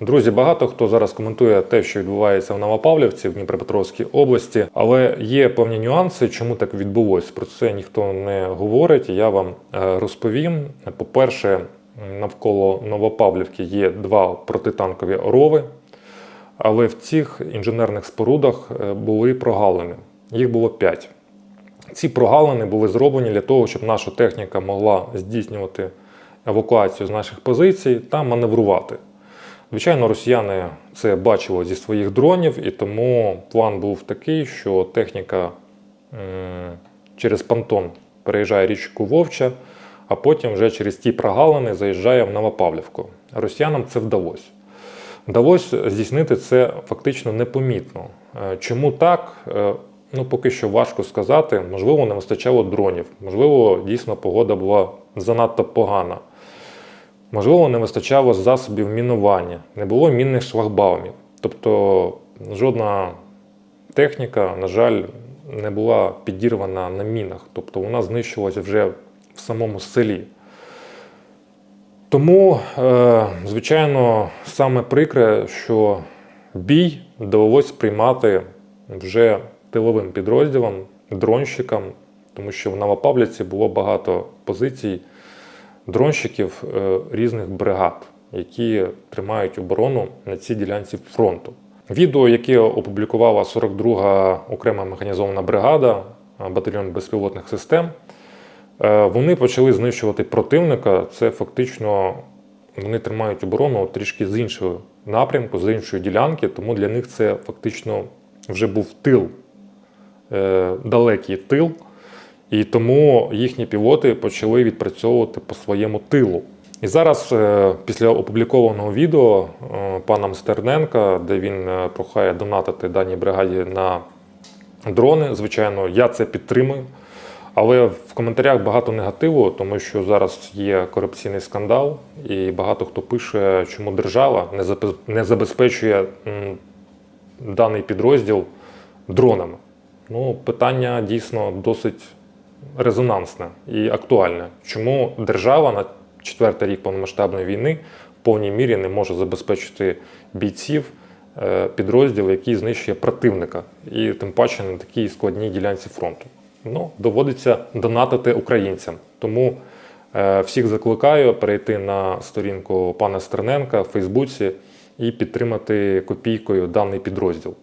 Друзі, багато хто зараз коментує те, що відбувається в Новопавлівці в Дніпропетровській області, але є певні нюанси, чому так відбулось. Про це ніхто не говорить. Я вам е, розповім. По-перше, навколо Новопавлівки є два протитанкові рови, але в цих інженерних спорудах е, були прогалини. Їх було п'ять. Ці прогалини були зроблені для того, щоб наша техніка могла здійснювати евакуацію з наших позицій та маневрувати. Звичайно, росіяни це бачили зі своїх дронів, і тому план був такий, що техніка через понтон переїжджає річку Вовча, а потім вже через ті прогалини заїжджає в Новопавлівку. Росіянам це вдалося. Вдалося здійснити це фактично непомітно. Е, Чому так? Е, Ну, поки що важко сказати. Можливо, не вистачало дронів, можливо, дійсно погода була занадто погана. Можливо, не вистачало засобів мінування, не було мінних шлагбаумів. Тобто жодна техніка, на жаль, не була підірвана на мінах. Тобто вона знищувалася вже в самому селі. Тому, е, звичайно, саме прикре, що бій довелось приймати вже тиловим підрозділам, дронщикам, тому що в Новопавлівці було багато позицій дронщиків е, різних бригад, які тримають оборону на цій ділянці фронту. Відео, яке опублікувала 42-га окрема механізована бригада, е, батальйон безпілотних систем, е, вони почали знищувати противника. Це фактично вони тримають оборону трішки з іншого напрямку, з іншої ділянки, тому для них це фактично вже був тил, далекий тил. І тому їхні пілоти почали відпрацьовувати по своєму тилу. І зараз, е, після опублікованого відео е, паном Стерненка, де він е, прохає донатити даній бригаді на дрони, звичайно, я це підтримую. Але в коментарях багато негативу, тому що зараз є корупційний скандал, і багато хто пише, чому держава не забезпечує даний підрозділ дронами. Ну, питання дійсно досить резонансне і актуальне. Чому держава на четвертий рік повномасштабної війни в повній мірі не може забезпечити бійців е, підрозділ, який знищує противника, і тим паче на такій складній ділянці фронту. Ну, доводиться донатити українцям. Тому е, всіх закликаю перейти на сторінку пана Стерненка в Фейсбуці і підтримати копійкою даний підрозділ.